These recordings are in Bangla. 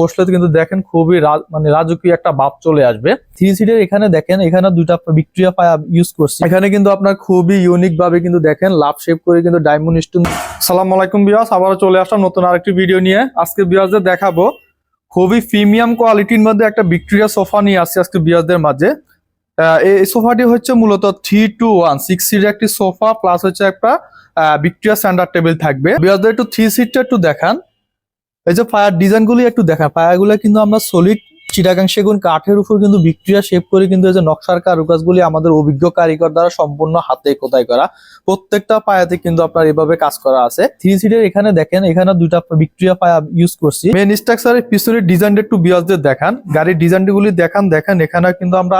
বসলে কিন্তু দেখেন খুবই মানে রাজকীয় একটা ভাব চলে আসবে। থ্রি সিটের এখানে দেখেন, এখানে দুইটা ভিক্টোরিয়া পায়া ইউজ করছি। এখানে কিন্তু আপনার খুবই ইউনিক ভাবে কিন্তু দেখেন লাভ শেপ করে কিন্তু ডায়মন্ড স্টোন সালাম আলাইকুম বিয়াস আবারও চলে আসলাম নতুন আরেকটি ভিডিও নিয়ে। আজকে বিয়াসদের দেখাবো খুবই প্রিমিয়াম কোয়ালিটির মধ্যে একটা ভিক্টোরিয়া সোফা নিয়ে আসছে আজকে বিয়াসদের মাঝে। এই সোফাটি হচ্ছে মূলত থ্রি টু ওয়ান সিক্স সিটের একটি সোফা প্লাস হচ্ছে একটা ভিক্টোরিয়া স্ট্যান্ডার্ড টেবিল থাকবে। বিয়াসদের একটু থ্রি সিটটা একটু দেখান। এই যে ফায়ার ডিজাইনগুলি একটু দেখা পায়াগুলো কিন্তু আমরা সলিড চিটাগাং সেগুন কাঠের উপর কিন্তু বিক্রিয়া শেপ করে কিন্তু এই যে নকশার কারুকাজগুলি আমাদের অভিজ্ঞ কারিগর দ্বারা সম্পূর্ণ হাতে কোথায় করা। প্রত্যেকটা পায়াতে কিন্তু আপনার এভাবে কাজ করা আছে। থ্রি সিটের এখানে দেখেন, এখানে দুইটা বিক্রিয়া পায়া ইউজ করছি। মেন স্ট্রাকচারের পিছনের ডিজাইনটা একটু বিয়াসদের দেখান। গাড়ির ডিজাইনগুলি দেখান, দেখেন। এখানে কিন্তু আমরা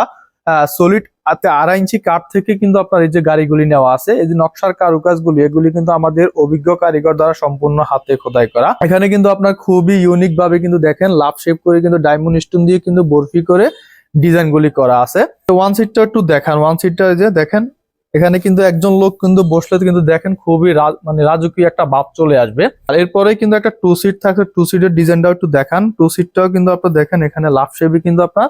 সলিড আতে আড়াই ইঞ্চি কাঠ থেকে কিন্তু আপনার এই যে গাড়িগুলি নেওয়া আছে, এই যে নকশার কারুকাজগুলি, এগুলি কিন্তু আমাদের অভিজ্ঞ কারিগর দ্বারা সম্পূর্ণ হাতে খোদাই করা। এখানে কিন্তু আপনার খুবই ইউনিক ভাবে কিন্তু দেখেন, লাভ শেপ করে কিন্তু ডায়মন্ড স্টোন দিয়ে কিন্তু বরফি করে ডিজাইন গুলি করা আছে। ওয়ান সিটটা একটু দেখান ওয়ান সিটটা যে দেখেন, এখানে কিন্তু একজন লোক কিন্তু বসলে কিন্তু দেখেন খুবই মানে রাজকীয় একটা ভাব চলে আসবে। আর এরপরে কিন্তু একটা টু সিট থাকে টু সিটের ডিজাইনটাও একটু দেখান। টু সিটটাও কিন্তু আপনার দেখেন, এখানে লাভ শেপে কিন্তু আপনার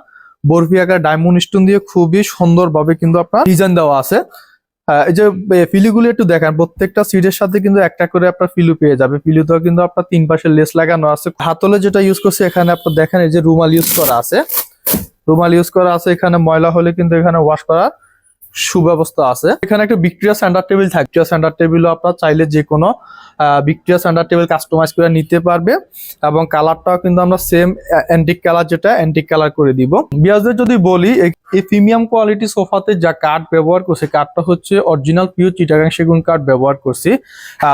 বরফি আকার ডায়মন্ড স্টোন দিয়ে খুবই সুন্দরভাবে কিন্তু আপনার ডিজাইন দেওয়া আছে। এই যে ফিলিগুলি একটু দেখেন, প্রত্যেকটা সিটের সাথে কিন্তু একটা করে আপনার ফিলু পেয়ে যাবে। ফিলুতেও কিন্তু আপনার তিন পাশে লেস লাগানো আছে। হাতলে যেটা ইউজ করছে, এখানে আপনার দেখেন এই যে রুমাল ইউজ করা আছে। রুমাল ইউজ করা আছে, এখানে ময়লা হলে কিন্তু এখানে ওয়াশ করার সুব্যবস্থা আছে। এখানে একটা বিক্রিয়া স্ট্যান্ডার্ড টেবিল থাকে। বিক্রিয়া স্ট্যান্ডার্ড টেবিলও আপনার চাইলে যে কোনো বিক্রিয়া স্ট্যান্ডার্ড টেবিল কাস্টমাইজ করে নিতে পারবে এবং কালারটাও কিন্তু আমরা সেম অ্যান্টিক কালার যেটা অ্যান্টিক কালার করে দিব। বিয়াজদের যদি বলি, এই- প্রিমিয়াম কোয়ালিটি সোফাতে যা কাঠ ব্যবহার করছে কাঠটা হচ্ছে অরিজিনাল পিওর চিটাগাং সেগুন কাঠ ব্যবহার করছি।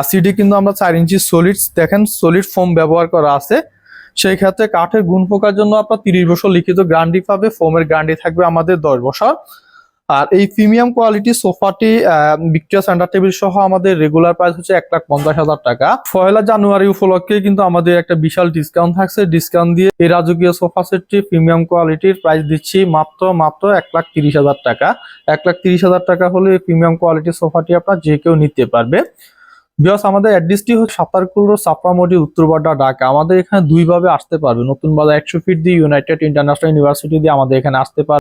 সিডি কিন্তু আমরা চার ইঞ্চি সলিড দেখেন সলিড ফোম ব্যবহার করা আছে। সেই ক্ষেত্রে কাঠের গুণ পোকার জন্য আপনার তিরিশ বছর লিখিত গ্যারান্টি পাবে ফোমের গ্যারান্টি থাকবে আমাদের দশ বছর। আর এই প্রিমিয়াম কোয়ালিটি সোফাটি ভিক্টোরিয়া সেন্টার টেবিল সহ আমাদের রেগুলার প্রাইস হচ্ছে এক লাখ পঞ্চাশ হাজার টাকা। পয়লা জানুয়ারি উপলক্ষে কিন্তু আমাদের একটা বিশাল ডিসকাউন্ট থাকছে। ডিসকাউন্ট দিয়ে এই রাজকীয় সোফা সেটটি প্রিমিয়াম কোয়ালিটির প্রাইস দিচ্ছি মাত্র মাত্র এক লাখ তিরিশ হাজার টাকা। এক লাখ তিরিশ হাজার টাকা হলে এই প্রিমিয়াম কোয়ালিটির সোফাটি আপনার যে কেউ নিতে পারবে। বিকজ আমাদের অ্যাড্রেসটি হচ্ছে সাতারকুল রোড সাপ্রামোডি উত্তরবাড্ডা ঢাকা। আমাদের এখানে দুইভাবে আসতে পারবে। নতুন বাজার একশো ফিট দিয়ে ইউনাইটেড ইন্টারন্যাশনাল ইউনিভার্সিটি দিয়ে আমাদের এখানে আসতে পারবে।